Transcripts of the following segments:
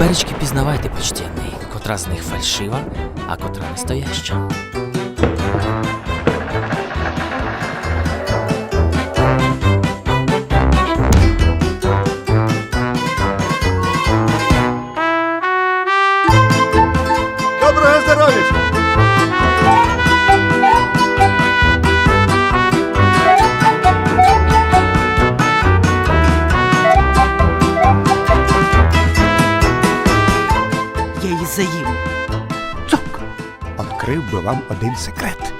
Теперечки пізнавайте, почтенний, котра з них фальшива, а котра настояща. Доброго здоров'я! Її заїм. Цок! Открив би вам один секрет.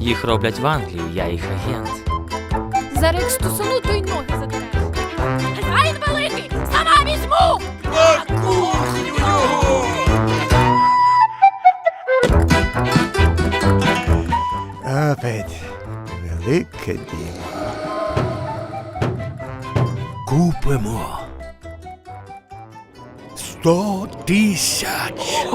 Їх роблять в Англії, я їх агент. Зараз як стусану, то й ноги затреш. Опять велике діло. Купимо. Сто тисяч.